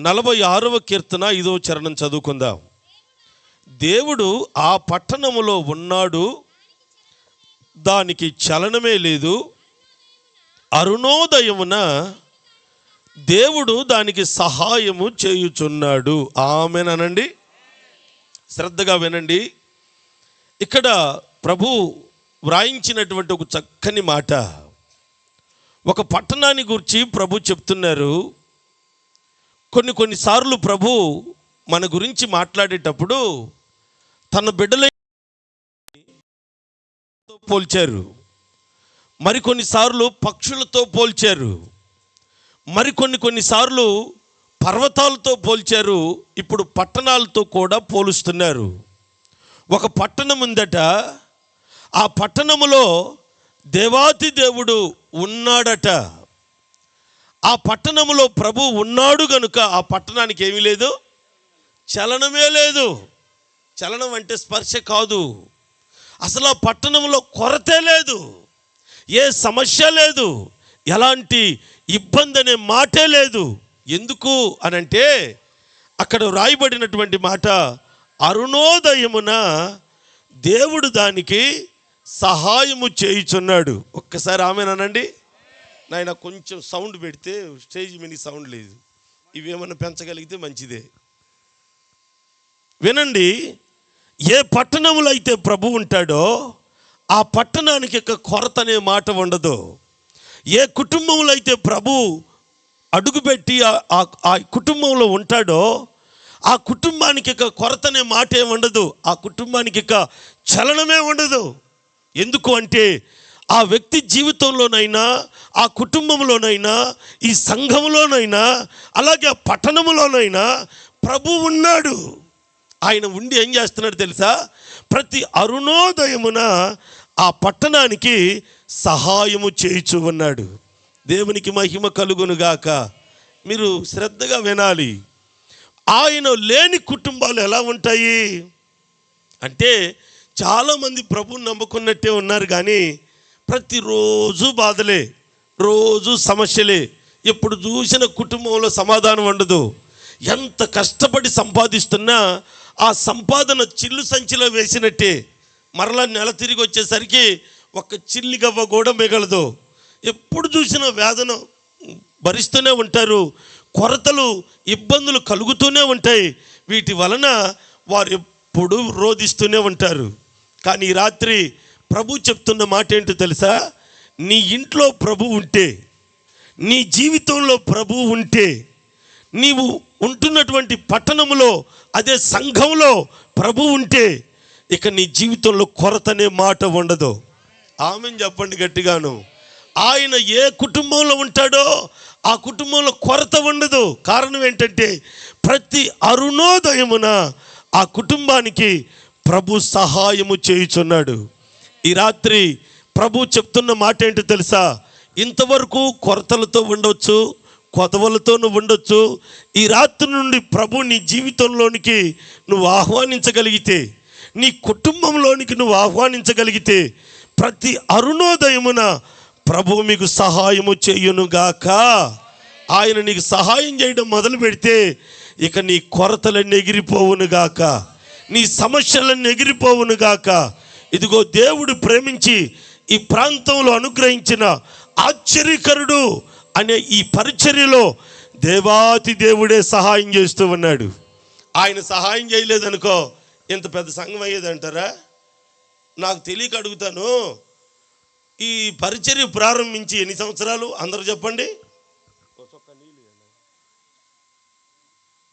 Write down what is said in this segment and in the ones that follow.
నలభై ఆరవ కీర్తన ఐదో చరణం చదువుకుందాం. దేవుడు ఆ పట్టణములో ఉన్నాడు. దానికి చలనమే లేదు. అరుణోదయమున దేవుడు దానికి సహాయము చేయుచున్నాడు. ఆమెనండి శ్రద్ధగా వినండి. ఇక్కడ ప్రభు వ్రాయించినటువంటి ఒక చక్కని మాట. ఒక పట్టణాన్ని గురించి ప్రభు చెప్తున్నారు. కొన్ని కొన్నిసార్లు ప్రభు మన గురించి మాట్లాడేటప్పుడు తన బిడ్డల పోల్చారు. మరికొన్నిసార్లు పక్షులతో పోల్చారు. మరికొన్ని కొన్నిసార్లు పర్వతాలతో పోల్చారు. ఇప్పుడు పట్టణాలతో కూడా పోలుస్తున్నారు. ఒక పట్టణం ఉందట. ఆ పట్టణములో దేవాతి దేవుడు ఉన్నాడట. ఆ పట్టణములో ప్రభు ఉన్నాడు గనుక ఆ పట్టణానికి ఏమీ లేదు? చలనమే లేదు. చలనం అంటే స్పర్శ కాదు. అసలు ఆ పట్టణంలో కొరతే లేదు. ఏ సమస్య లేదు. ఎలాంటి ఇబ్బంది అనే మాటే లేదు. ఎందుకు అనంటే అక్కడ వ్రాయబడినటువంటి మాట అరుణోదయమున దేవుడు దానికి సహాయము చేయుచున్నాడు. ఒక్కసారి ఆమెనానండి. నాయన కొంచెం సౌండ్ పెడితే స్టేజ్ మీద సౌండ్ లేదు. ఇవేమన్నా పెంచగలిగితే మంచిదే. వినండి ఏ పట్టణంలో అయితే ప్రభు ఉంటాడో ఆ పట్టణానికి ఇక కొరత అనే మాట ఉండదు. ఏ కుటుంబంలో అయితే ప్రభు అడుగుపెట్టి ఆ- ఆ కుటుంబంలో ఉంటాడో ఆ కుటుంబానికి ఇక కొరత అనే మాట ఏమి ఉండదు. ఆ కుటుంబానికి ఇక చలనమే ఉండదు. ఎందుకు అంటే ఆ వ్యక్తి జీవితంలోనైనా ఆ కుటుంబంలోనైనా ఈ సంఘంలోనైనా అలాగే ఆ పట్టణంలోనైనా ప్రభు ఉన్నాడు. ఆయన ఉండి ఏం చేస్తున్నాడు తెలుసా? ప్రతి అరుణోదయమున ఆ పట్టణానికి సహాయము చేయుచు ఉన్నాడు. దేవునికి మహిమ కలుగునుగాక మీరు శ్రద్ధగా వినాలి. ఆయన లేని కుటుంబాలు ఎలా ఉంటాయి? అంటే చాలామంది ప్రభుని నమ్ముకున్నట్టే ఉన్నారు కానీ ప్రతిరోజు బాధలే రోజు సమస్యలే. ఎప్పుడు చూసిన కుటుంబంలో సమాధానం ఉండదు ఎంత కష్టపడి సంపాదిస్తున్నా ఆ సంపాదన చిల్లు సంచిలో వేసినట్టే. మరలా నెల తిరిగి వచ్చేసరికి ఒక చిల్లి గవ్వ కూడా మిగలదు. ఎప్పుడు చూసిన వేదన భరిస్తూనే ఉంటారు. కొరతలు ఇబ్బందులు కలుగుతూనే ఉంటాయి. వీటి వలన వారు ఎప్పుడు రోధిస్తూనే ఉంటారు. కానీ రాత్రి ప్రభు చెప్తున్న మాట ఏంటో తెలుసా? నీ ఇంట్లో ప్రభు ఉంటే నీ జీవితంలో ప్రభు ఉంటే నీవు ఉంటున్నటువంటి పట్టణములో అదే సంఘంలో ప్రభు ఉంటే ఇక నీ జీవితంలో కొరతనే మాట ఉండదు. ఆమె చెప్పండి గట్టిగాను. ఆయన ఏ కుటుంబంలో ఉంటాడో ఆ కుటుంబంలో కొరత ఉండదు. కారణం ఏంటంటే ప్రతి అరుణోదయమున ఆ కుటుంబానికి ప్రభు సహాయము చేయుచున్నాడు. ఈ రాత్రి ప్రభు చెప్తున్న మాట ఏంటో తెలుసా? ఇంతవరకు కొరతలతో ఉండొచ్చు కొదవలతో నువ్వు ఉండొచ్చు. ఈ రాత్రి నుండి ప్రభు నీ జీవితంలోనికి నువ్వు ఆహ్వానించగలిగితే నీ కుటుంబంలోనికి నువ్వు ఆహ్వానించగలిగితే ప్రతి అరుణోదయమున ప్రభు మీకు సహాయము చేయునుగాక. ఆయన నీకు సహాయం చేయడం మొదలు పెడితే ఇక నీ కొరతలన్నీ ఎగిరిపోవునుగాక. నీ సమస్యలన్నీ ఎగిరిపోవునుగాక. ఇదిగో దేవుడు ప్రేమించి ఈ ప్రాంతంలో అనుగ్రహించిన ఆశ్చర్యకరుడు అనే ఈ పరిచర్యలో దేవాతి దేవుడే సహాయం చేస్తూ ఉన్నాడు. ఆయన సహాయం చేయలేదనుకో ఇంత పెద్ద సంఘం అయ్యేదంటారా? నాకు తెలియక అడుగుతాను ఈ పరిచర్య ప్రారంభించి ఎన్ని సంవత్సరాలు? అందరూ చెప్పండి.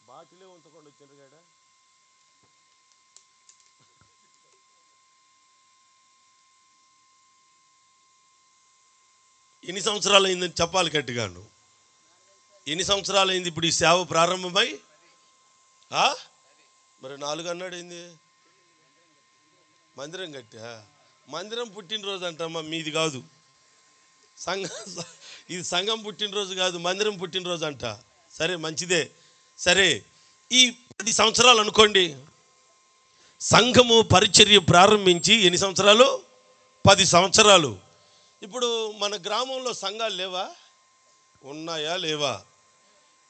బాటిలే ఉంచకుండా ఎన్ని సంవత్సరాలు అయిందని చెప్పాలి గట్టిగాను. ఎన్ని సంవత్సరాలు అయింది ఇప్పుడు ఈ సేవ ప్రారంభమై? మరి నాలుగు అన్నాడు ఏంది మందిరం కట్టా మందిరం పుట్టినరోజు అంటమ్మా మీది కాదు. సంఘ ఇది సంఘం పుట్టినరోజు కాదు మందిరం పుట్టినరోజు అంట. సరే మంచిదే. సరే ఈ పది సంవత్సరాలు అనుకోండి. సంఘము పరిచర్య ప్రారంభించి ఎన్ని సంవత్సరాలు? పది సంవత్సరాలు. ఇప్పుడు మన గ్రామంలో సంఘాలు లేవా? ఉన్నాయా లేవా?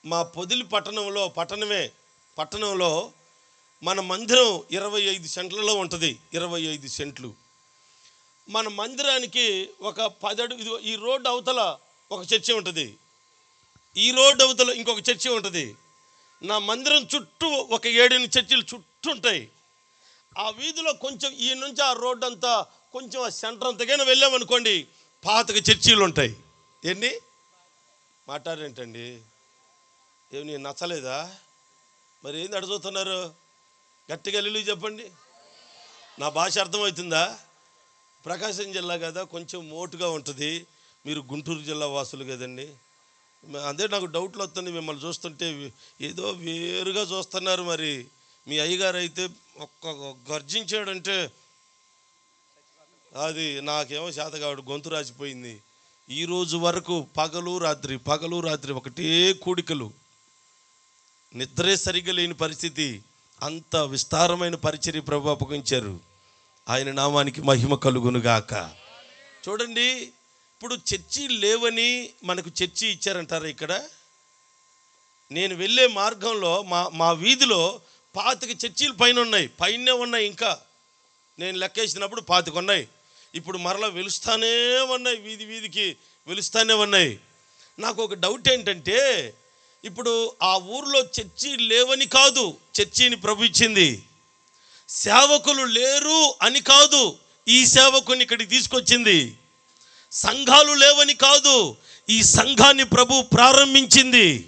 మా పొదిలి పట్టణంలో పట్టణమే పట్టణంలో మన మందిరం ఇరవై ఐదు సెంట్లలో ఉంటుంది. ఇరవై ఐదు సెంట్లు. మన మందిరానికి ఒక పదడు ఇది ఈ రోడ్డు అవతల ఒక చర్చి ఉంటుంది. ఈ రోడ్డు అవతల ఇంకొక చర్చి ఉంటుంది. నా మందిరం చుట్టూ ఒక ఏడెని చర్చిలు చుట్టూ ఉంటాయి. ఆ వీధిలో కొంచెం ఈ నుంచి ఆ రోడ్డు అంతా కొంచెం ఆ సెంటర్ అంతకైనా వెళ్ళామనుకోండి పాతక చర్చీలు ఉంటాయి. ఎన్ని? మాట్లాడేంటండి ఏమి నేను నచ్చలేదా? మరి ఏంది అడుగుతున్నారు? గట్టిగా వెళ్ళి చెప్పండి. నా భాష అర్థమవుతుందా? ప్రకాశం జిల్లా కదా కొంచెం మోటుగా ఉంటుంది. మీరు గుంటూరు జిల్లా వాసులు కదండి. అదే నాకు డౌట్లు వస్తుంది మిమ్మల్ని చూస్తుంటే ఏదో వేరుగా చూస్తున్నారు మరి. మీ అయ్యగారు అయితే ఒక్క గర్జించాడంటే అది నాకేమో చేత కావడు గొంతు రాసిపోయింది ఈ రోజు వరకు పగలు రాత్రి పగలు రాత్రి ఒకటే కూడికలు. నిద్రే సరిగ్గా లేని పరిస్థితి. అంత విస్తారమైన పరిచర్య ప్రభు అప్పగించారు ఆయన నామానికి మహిమ కలుగునుగాక. చూడండి ఇప్పుడు చర్చి లేవని మనకు చర్చి ఇచ్చారంటారా ఇక్కడ? నేను వెళ్ళే మార్గంలో మా మా వీధిలో పాతిక చర్చీలు పైన ఉన్నాయి పైనే ఉన్నాయి ఇంకా. నేను లెక్కేసినప్పుడు పాతిక ఉన్నాయి ఇప్పుడు మరలా వెలుస్తానే ఉన్నాయి వీధి వీధికి వెలుస్తానే ఉన్నాయి. నాకు ఒక డౌట్ ఏంటంటే ఇప్పుడు ఆ ఊర్లో చర్చి లేవని కాదు చర్చిని ప్రభు ఇచ్చింది. సేవకులు లేరు అని కాదు ఈ సేవకుని ఇక్కడికి తీసుకొచ్చింది. సంఘాలు లేవని కాదు ఈ సంఘాన్ని ప్రభు ప్రారంభించింది.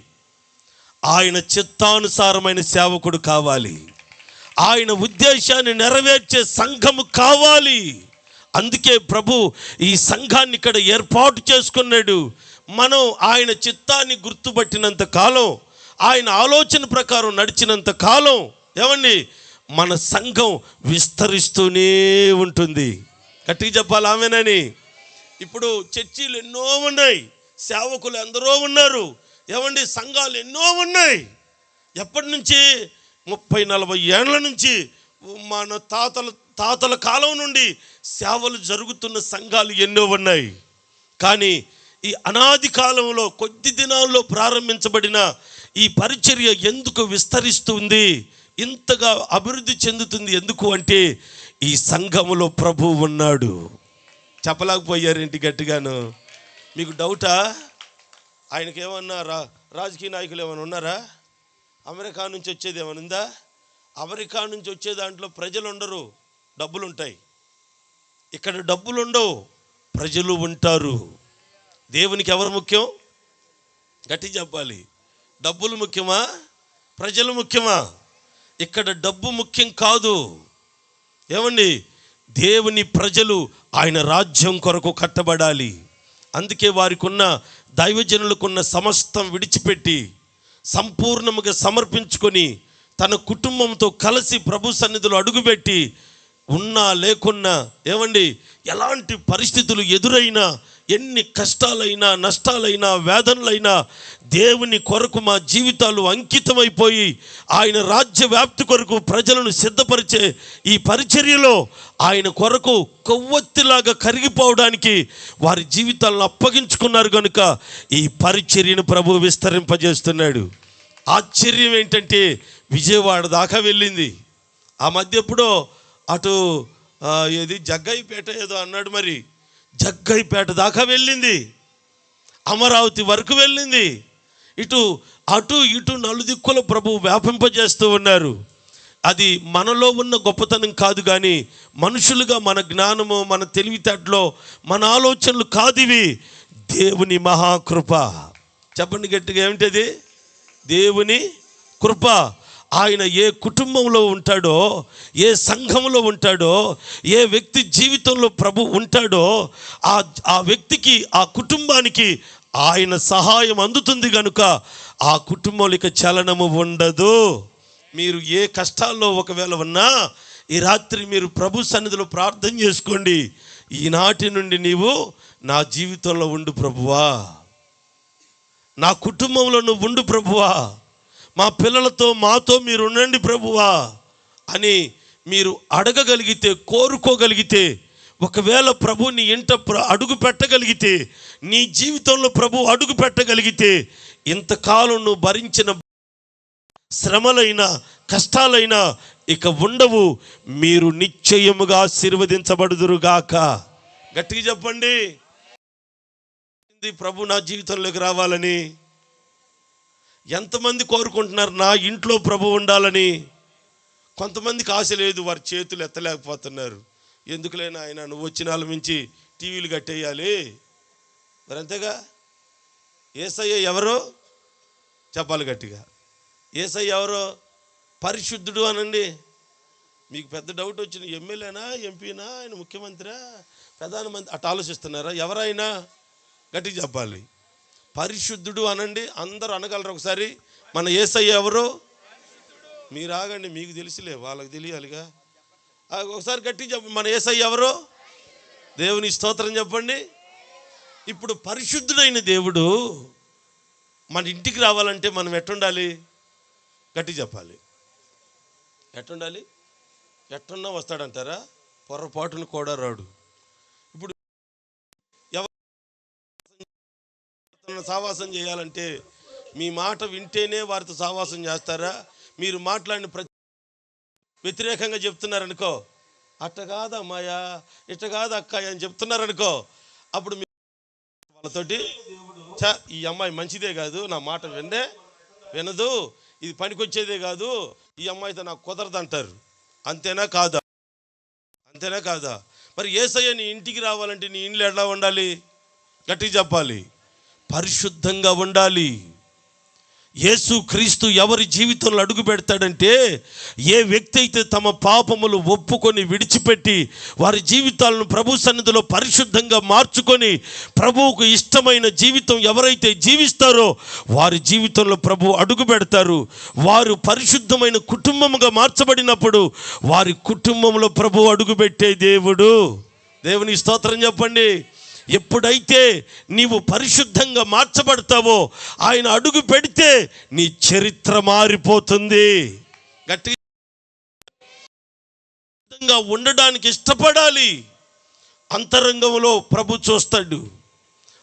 ఆయన చిత్తానుసారమైన సేవకుడు కావాలి. ఆయన ఉద్దేశాన్ని నెరవేర్చే సంఘము కావాలి. అందుకే ప్రభు ఈ సంఘాన్ని ఇక్కడ ఏర్పాటు చేసుకున్నాడు. మనం ఆయన చిత్తాన్ని గుర్తుపట్టినంత కాలం ఆయన ఆలోచన ప్రకారం నడిచినంత కాలం ఏమండి? మన సంఘం విస్తరిస్తూనే ఉంటుంది. గట్టిగా చెప్పాలి? ఆమెనని? ఇప్పుడు చర్చీలు ఎన్నో ఉన్నాయి సేవకులు ఎందరో ఉన్నారు. ఏమండి? సంఘాలు ఎన్నో ఉన్నాయి. ఎప్పటి నుంచి? ముప్పై నలభై ఏళ్ళ నుంచి మన తాతల తాతల కాలం నుండి సేవలు జరుగుతున్న సంఘాలు ఎన్నో ఉన్నాయి. కానీ ఈ అనాది కాలంలో కొద్ది దినాల్లో ప్రారంభించబడిన ఈ పరిచర్య ఎందుకు విస్తరిస్తుంది? ఇంతగా అభివృద్ధి చెందుతుంది ఎందుకు అంటే ఈ సంఘములో ప్రభు ఉన్నాడు. చెప్పలేకపోయారేంటి గట్టిగాను. మీకు డౌటా? ఆయనకి ఏమన్నా రా రాజకీయ నాయకులు ఏమైనా ఉన్నారా? అమెరికా నుంచి వచ్చేది ఏమైనా ఉందా? అమెరికా నుంచి వచ్చే దాంట్లో ప్రజలు ఉండరు డబ్బులు ఉంటాయి ఇక్కడ డబ్బులు ఉండవు ప్రజలు ఉంటారు. దేవునికి ఎవరు ముఖ్యం? గట్టి చెప్పాలి. డబ్బులు ముఖ్యమా? ప్రజలు ముఖ్యమా? ఇక్కడ డబ్బు ముఖ్యం కాదు. ఏమండి? దేవుని ప్రజలు ఆయన రాజ్యం కొరకు కట్టబడాలి. అందుకే వారికి ఉన్న దైవజనులకున్న సమస్తం విడిచిపెట్టి సంపూర్ణముగా సమర్పించుకొని తన కుటుంబంతో కలిసి ప్రభు సన్నిధిలో అడుగుపెట్టి ఉన్నా లేకున్నా ఏమండి ఎలాంటి పరిస్థితులు ఎదురైనా ఎన్ని కష్టాలైనా నష్టాలైనా వేదనలైనా దేవుని కొరకు మా జీవితాలు అంకితమైపోయి ఆయన రాజ్య వ్యాప్తి కొరకు ప్రజలను సిద్ధపరిచే ఈ పరిచర్యలో ఆయన కొరకు కొవ్వొత్తిలాగా కరిగిపోవడానికి వారి జీవితాలను అప్పగించుకున్నారు కనుక ఈ పరిచర్యను ప్రభు విస్తరింపజేస్తున్నాడు. ఆశ్చర్యం ఏంటంటే విజయవాడ దాకా వెళ్ళింది. ఆ మధ్య ఎప్పుడో అటు ఏది జగ్గైపేట ఏదో అన్నాడు మరి. జగ్గైపేట దాకా వెళ్ళింది. అమరావతి వరకు వెళ్ళింది. ఇటు అటు ఇటు నలుదిక్కుల ప్రభు వ్యాపింపజేస్తూ ఉన్నారు. అది మనలో ఉన్న గొప్పతనం కాదు కానీ మనుషులుగా మన జ్ఞానము మన తెలివితేటలో మన ఆలోచనలు కాదు ఇవి. దేవుని మహాకృప. చెప్పండి గట్టిగా ఏమిటది? దేవుని కృప. ఆయన ఏ కుటుంబంలో ఉంటాడో ఏ సంఘంలో ఉంటాడో ఏ వ్యక్తి జీవితంలో ప్రభు ఉంటాడో ఆ ఆ వ్యక్తికి ఆ కుటుంబానికి ఆయన సహాయం అందుతుంది కనుక ఆ కుటుంబంలో చలనము ఉండదు. మీరు ఏ కష్టాల్లో ఒకవేళ ఉన్నా ఈ రాత్రి మీరు ప్రభు సన్నిధిలో ప్రార్థన చేసుకోండి. ఈనాటి నుండి నీవు నా జీవితంలో ఉండు ప్రభువా. నా కుటుంబంలో నువ్వు ఉండు ప్రభువా. మా పిల్లలతో మాతో మీరు ఉండండి ప్రభువా అని మీరు అడగగలిగితే కోరుకోగలిగితే ఒకవేళ ప్రభు నీ ఇంట ప్ర- అడుగు పెట్టగలిగితే నీ జీవితంలో ప్రభు అడుగు పెట్టగలిగితే ఇంతకాలం నువ్వు భరించిన శ్రమలైనా కష్టాలైనా ఇక ఉండవు. మీరు నిశ్చయముగా ఆశీర్వదించబడుదురుగాక. గట్టిగా చెప్పండి. ప్రభు నా జీవితంలోకి రావాలని ఎంతమంది కోరుకుంటున్నారు నా ఇంట్లో ప్రభు ఉండాలని? కొంతమందికి ఆశ లేదు వారి చేతులు ఎత్తలేకపోతున్నారు. ఎందుకులేనా ఆయన నువ్వు వచ్చిన వాళ్ళ మించి టీవీలు కట్టేయాలి? మరి అంతేగా? ఏసయ్య ఎవరో? చెప్పాలి గట్టిగా. ఏసయ్య ఎవరో? పరిశుద్ధుడు అనండి. మీకు పెద్ద డౌట్ వచ్చిన ఎమ్మెల్యేనా ఎంపీనా ఆయన ముఖ్యమంత్రా ప్రధానమంత్రి? అటు ఆలోచిస్తున్నారా? ఎవరైనా? గట్టిగా చెప్పాలి. పరిశుద్ధుడు అనండి. అందరూ అనగలరు ఒకసారి. మన ఏసయ్య ఎవరు? మీరు ఆగండి మీకు తెలిసిలే వాళ్ళకి తెలియాలిగా. ఒకసారి గట్టి చెప్ప మన ఏసయ్య ఎవరు? దేవుని స్తోత్రం చెప్పండి. ఇప్పుడు పరిశుద్ధుడైన దేవుడు మన ఇంటికి రావాలంటే మనం ఎట్టుండాలి? గట్టి చెప్పాలి. ఎట్టుండాలి? ఎట్టున్నా వస్తాడంటారా? పొరపాటును కూడా రాడు. సావాసం చేయాలంటే మీ మాట వింటేనే వారితో సావాసం చేస్తారా? మీరు మాట్లాడిన ప్రతి వ్యతిరేకంగా చెప్తున్నారనుకో అట్ట కాదు అమ్మాయ ఇట్ట కాదు అక్కాయ అని చెప్తున్నారనుకో అప్పుడు మీ వాళ్ళతోటి ఈ అమ్మాయి మంచిదే కాదు నా మాట విన్నే వినదు ఇది పనికొచ్చేదే కాదు ఈ అమ్మాయితో నాకు కుదరదు అంటారు అంతేనా కాదా? అంతేనా కాదా? మరి ఏసయ్య నీ ఇంటికి రావాలంటే నీ ఇండ్లు ఎలా ఉండాలి? గట్టిగా చెప్పాలి. పరిశుద్ధంగా ఉండాలి. యేసు క్రీస్తు ఎవరి జీవితంలో అడుగు పెడతాడంటే ఏ వ్యక్తి అయితే తమ పాపములు ఒప్పుకొని విడిచిపెట్టి వారి జీవితాలను ప్రభు సన్నిధిలో పరిశుద్ధంగా మార్చుకొని ప్రభువుకు ఇష్టమైన జీవితం ఎవరైతే జీవిస్తారో వారి జీవితంలో ప్రభు అడుగు పెడతారు. వారు పరిశుద్ధమైన కుటుంబముగా మార్చబడినప్పుడు వారి కుటుంబంలో ప్రభు అడుగుపెట్టే దేవుడు. దేవుని స్తోత్రం చెప్పండి. ఎప్పుడైతే నీవు పరిశుద్ధంగా మార్చబడతావో ఆయన అడుగు పెడితే నీ చరిత్ర మారిపోతుంది. గట్టిగా పరిశుద్ధంగా ఉండడానికి ఇష్టపడాలి. అంతరంగంలో ప్రభు చూస్తాడు.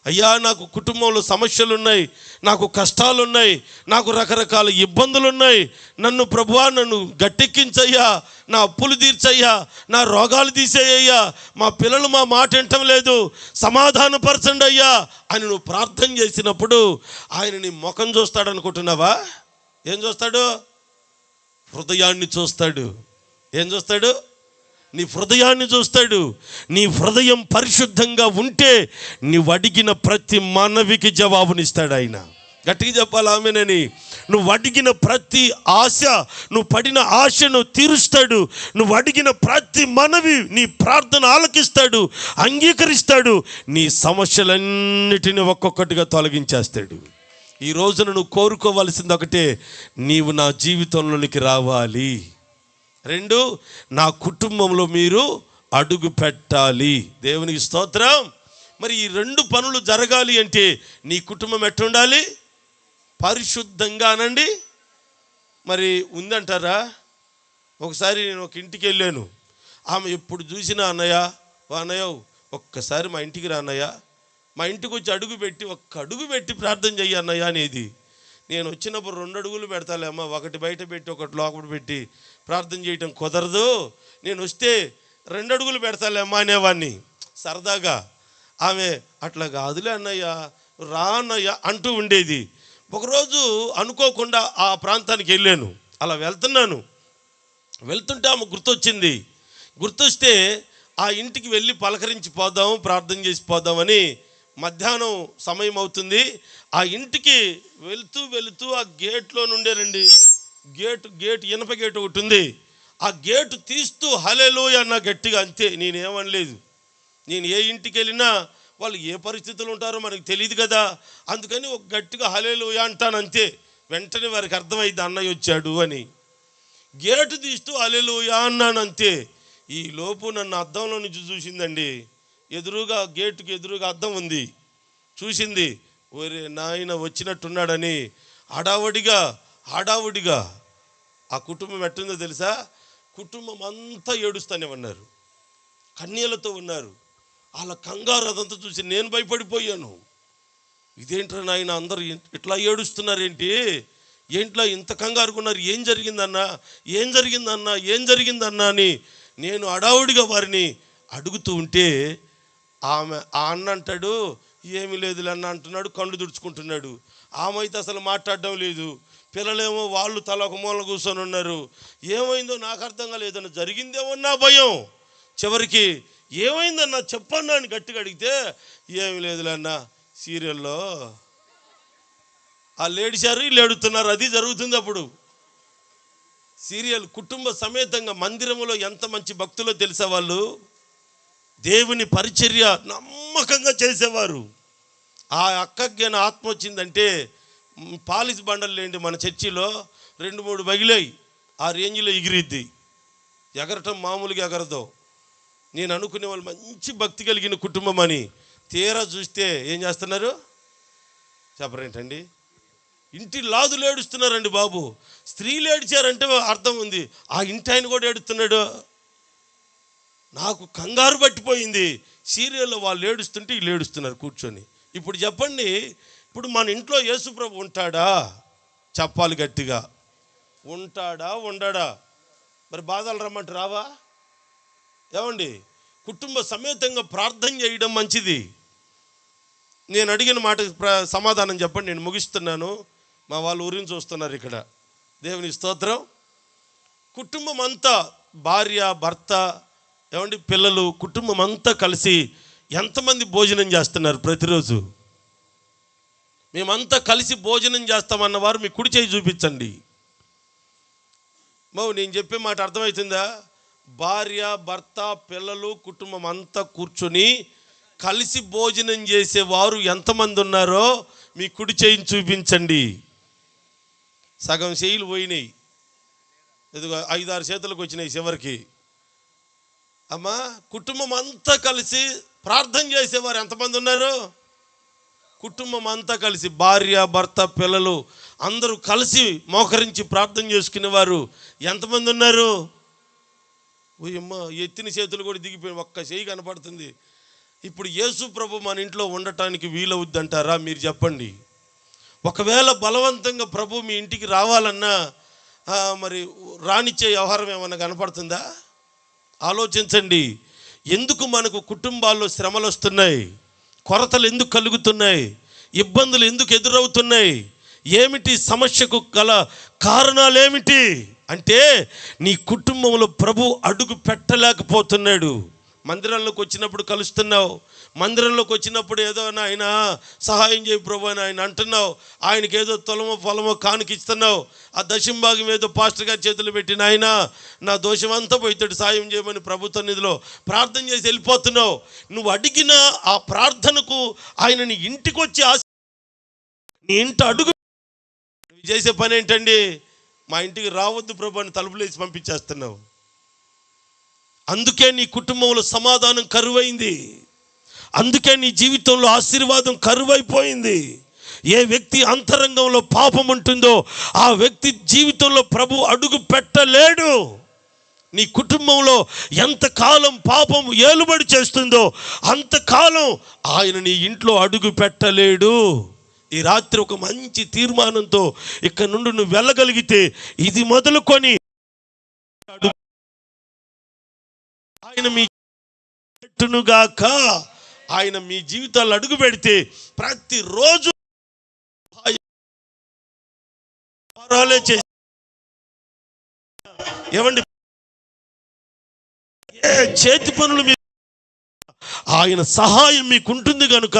అయ్యా నాకు కుటుంబంలో సమస్యలు ఉన్నాయి నాకు కష్టాలు ఉన్నాయి నాకు రకరకాల ఇబ్బందులు ఉన్నాయి నన్ను ప్రభువా నన్ను గట్టెక్కించయ్యా నా అప్పులు తీర్చయ్యా నా రోగాలు తీసేయ్యా. మా పిల్లలు మా మాట వింటం లేదు సమాధానపరచండి అయ్యా అని నువ్వు ప్రార్థన చేసినప్పుడు ఆయన నీ ముఖం చూస్తాడు అనుకుంటున్నావా ఏం చూస్తాడు? హృదయాన్ని చూస్తాడు. ఏం చూస్తాడు? నీ హృదయాన్ని చూస్తాడు. నీ హృదయం పరిశుద్ధంగా ఉంటే నువ్వు అడిగిన ప్రతి మనవికి జవాబునిస్తాడు ఆయన. గట్టిగా చెప్పాలి? ఆమెనని. నువ్వు అడిగిన ప్రతి ఆశ నువ్వు పడిన ఆశను తీరుస్తాడు. నువ్వు అడిగిన ప్రతి మనవి నీ ప్రార్థన ఆలకిస్తాడు అంగీకరిస్తాడు. నీ సమస్యలన్నిటిని ఒక్కొక్కటిగా తొలగించేస్తాడు. ఈ రోజున నువ్వు కోరుకోవాల్సింది ఒకటే నీవు నా జీవితంలోనికి రావాలి. రెండు నా కుటుంబంలో మీరు అడుగు పెట్టాలి. దేవునికి స్తోత్రం. మరి ఈ రెండు పనులు జరగాలి అంటే నీ కుటుంబం ఎట్టుండాలి? పరిశుద్ధంగా అనండి మరి ఉందంటారా? ఒకసారి నేను ఒక ఇంటికి వెళ్ళాను. ఆమె ఎప్పుడు చూసినా అన్నయ్య ఓ అన్నయ్య ఒక్కసారి మా ఇంటికి రా అన్నయ్య. మా ఇంటికి వచ్చి అడుగు పెట్టి ఒక్క అడుగు పెట్టి ప్రార్థన చెయ్యి అన్నయ్య అనేది. నేను వచ్చినప్పుడు రెండు అడుగులు పెడతాలేమ్మా. ఒకటి బయట పెట్టి ఒకటి లోపల పెట్టి ప్రార్థన చేయటం కుదరదు. నేను వస్తే రెండు అడుగులు పెడతాలేమ్మా అనేవాడిని సరదాగా ఆమె అట్లా కాదులే అన్నయ్య రా అంటూ ఉండేది. ఒకరోజు అనుకోకుండా ఆ ప్రాంతానికి వెళ్ళాను. అలా వెళ్తున్నాను. వెళ్తుంటే ఆమె గుర్తొచ్చింది. గుర్తొస్తే ఆ ఇంటికి వెళ్ళి పలకరించి పోదాము ప్రార్థన చేసి పోదామని మధ్యాహ్నం సమయం అవుతుంది. ఆ ఇంటికి వెళుతూ వెళుతూ ఆ గేట్లో నుండేనండి గేట్ గేటు గేటు ఇనప గేటు ఒకటి ఉంది. ఆ గేటు తీస్తూ హలెలోయ అన్న గట్టిగా అంతే. నేనేమనలేదు. నేను ఏ ఇంటికి వెళ్ళినా వాళ్ళు ఏ పరిస్థితులు ఉంటారో మనకు తెలియదు కదా. అందుకని ఒక గట్టిగా హలేలోయ అంటాను అంతే. వెంటనే వారికి అర్థమైంది అన్నయ్య వచ్చాడు అని. గేటు తీస్తూ అలెలుయా అన్నాను అంతే. ఈ లోపు నన్ను అద్దంలో నుంచి చూసిందండి. ఎదురుగా గేటుకి ఎదురుగా అద్దం ఉంది. చూసింది ఒరే నాయన వచ్చినట్టున్నాడని హడావుడిగా హడావుడిగా. ఆ కుటుంబం ఎట్టుందో తెలుసా? కుటుంబం అంతా ఏడుస్తానే ఉన్నారు. కన్యలతో ఉన్నారు వాళ్ళ కంగారు అదంతా చూసి నేను భయపడిపోయాను. ఇదేంట్రా నాయన అందరూ ఇట్లా ఏడుస్తున్నారేంటి? ఏంట్లో ఇంత కంగారుకున్నారు? ఏం జరిగిందన్నా? ఏం జరిగిందన్నా? ఏం జరిగిందన్నా? అని నేను అడావుడిగా వారిని అడుగుతూ ఉంటే ఆమె ఆ అన్న అంటాడు ఏమీ లేదు అన్న అంటున్నాడు కళ్ళు తుడుచుకుంటున్నాడు. ఆమె అయితే అసలు మాట్లాడడం లేదు. పిల్లలేమో వాళ్ళు తల ఒక మూల కూర్చొని ఉన్నారు. ఏమైందో నాకు అర్థం కాలేదన్న జరిగిందేమో నా భయం. చివరికి ఏమైందన్నా చెప్పన్నా అని గట్టిగా అడిగితే ఏమి లేదులన్న సీరియల్లో ఆ లేడిచారు వీళ్ళు ఏడుతున్నారు. అది జరుగుతుంది అప్పుడు. సీరియల్ కుటుంబ సమేతంగా మందిరములో ఎంత మంచి భక్తులో తెలిసే వాళ్ళు? దేవుని పరిచర్య నమ్మకంగా చేసేవారు. ఆ అక్కకి నా ఆత్మ వచ్చిందంటే పాలిస్ బండలు లేండి మన చర్చిలో రెండు మూడు పగిలాయి ఆ రేంజ్లో ఎగిరిద్ది. ఎగరటం మామూలుగా ఎగరదు. నేను అనుకునే వాళ్ళు మంచి భక్తి కలిగిన కుటుంబం అని తీరా చూస్తే ఏం చేస్తున్నారు? చెప్పరేంటండి? ఇంటి లాదులు ఏడుస్తున్నారండి బాబు. స్త్రీలు ఏడిచారంటే అర్థం ఉంది. ఆ ఇంటి ఆయన కూడా ఏడుస్తున్నాడు. నాకు కంగారు పట్టిపోయింది. సీరియల్లో వాళ్ళు ఏడుస్తుంటే వీళ్ళు ఏడుస్తున్నారు కూర్చొని. ఇప్పుడు చెప్పండి ఇప్పుడు మన ఇంట్లో యేసుప్రభు ఉంటాడా? చెప్పాలి గట్టిగా. ఉంటాడా ఉండడా? మరి బాధలు రమ్మంటే రావా? ఏమండి కుటుంబ సమేతంగా ప్రార్థన చేయడం మంచిది. నేను అడిగిన మాట ప్ర- సమాధానం చెప్పండి నేను ముగిస్తున్నాను. మా వాళ్ళు ఊరిని చూస్తున్నారు ఇక్కడ. దేవుని స్తోత్రం. కుటుంబం అంతా భార్య భర్త ఏమండి పిల్లలు కుటుంబం అంతా కలిసి ఎంతమంది భోజనం చేస్తున్నారు ప్రతిరోజు? మేమంతా కలిసి భోజనం చేస్తామన్న వారు మీ కుడి చేయి చూపించండి. బాబు నేను చెప్పే మాట అర్థమవుతుందా? భార్య భర్త పిల్లలు కుటుంబం అంతా కూర్చొని కలిసి భోజనం చేసేవారు ఎంతమంది ఉన్నారో మీ కుడి చేయిని చూపించండి. సగం చేయిలు పోయినాయి. ఐదు ఐదారు చేతులకు వచ్చినాయి చివరికి. అమ్మా కుటుంబం అంతా కలిసి ప్రార్థన చేసేవారు ఎంతమంది ఉన్నారు? కుటుంబం అంతా కలిసి భార్య భర్త పిల్లలు అందరూ కలిసి మోకరించి ప్రార్థన చేసుకునేవారు. ఎంతమంది ఉన్నారు? ఓయమ్మ ఎత్తిన చేతులు కూడా దిగిపోయి ఒక్క చేయి కనపడుతుంది. ఇప్పుడు యేసు ప్రభు మన ఇంట్లో ఉండటానికి వీలవుద్దంటారా? మీరు చెప్పండి. ఒకవేళ బలవంతంగా ప్రభు మీ ఇంటికి రావాలన్నా మరి రానిచ్చే వ్యవహారం ఏమన్నా కనపడుతుందా? ఆలోచించండి. ఎందుకు మనకు కుటుంబాల్లో శ్రమలు వస్తున్నాయి కొరతలు ఎందుకు కలుగుతున్నాయి? ఇబ్బందులు ఎందుకు ఎదురవుతున్నాయి? ఏమిటి సమస్యకు గల కారణాలు ఏమిటి అంటే నీ కుటుంబంలో ప్రభు అడుగు పెట్టలేకపోతున్నాడు. మందిరంలోకి వచ్చినప్పుడు కలుస్తున్నావు. మందిరంలోకి వచ్చినప్పుడు ఏదో ఆయన సహాయం చేయి ప్రభు అని ఆయన అంటున్నావు. ఆయనకి ఏదో తొలమో పొలమో కానుక ఇస్తున్నావు ఆ దశంభాగం ఏదో పాస్టర్ గారి చేతులు పెట్టిన ఆయన నా దోషం అంతా పోయితాడు సాయం చేయమని ప్రభుత్వ నిధిలో ప్రార్థన చేసి వెళ్ళిపోతున్నావు. నువ్వు అడిగిన ఆ ప్రార్థనకు ఆయన నీ ఇంటికి వచ్చి ఆశ నీ ఇంట అడుగు నువ్వు చేసే పని ఏంటండి? మా ఇంటికి రావద్దు ప్రభు అని తలుపులేసి పంపించేస్తున్నావు. అందుకే నీ కుటుంబంలో సమాధానం కరువైంది. అందుకే నీ జీవితంలో ఆశీర్వాదం కరువైపోయింది. ఏ వ్యక్తి అంతరంగంలో పాపం ఉంటుందో ఆ వ్యక్తి జీవితంలో ప్రభు అడుగు పెట్టలేడు. నీ కుటుంబంలో ఎంతకాలం పాపం ఏలుబడి చేస్తుందో అంతకాలం ఆయన నీ ఇంట్లో అడుగు పెట్టలేడు. ఈ రాత్రి ఒక మంచి తీర్మానంతో ఇక్కడ నుండి నువ్వు వెళ్ళగలిగితే ఇది మొదలుకొని ఆయన మీ పెట్టునుగాక ఆయన మీ జీవితాలు అడుగు పెడితే ప్రతిరోజు ఏమండి? ఏ చేతి పనులు మీరు ఆయన సహాయం మీకు ఉంటుంది కనుక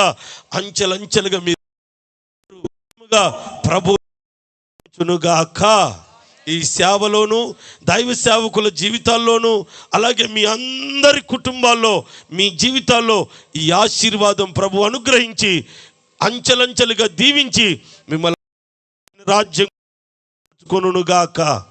అంచెలంచెలుగా మీరు ప్రభు చునుగాక ఈ సేవలోను దైవ సేవకుల జీవితాల్లోనూ అలాగే మీ అందరి కుటుంబాల్లో మీ జీవితాల్లో ఈ ఆశీర్వాదం ప్రభు అనుగ్రహించి అంచెలంచెలుగా దీవించి మిమ్మల్ని రాజ్యం కొనుగాక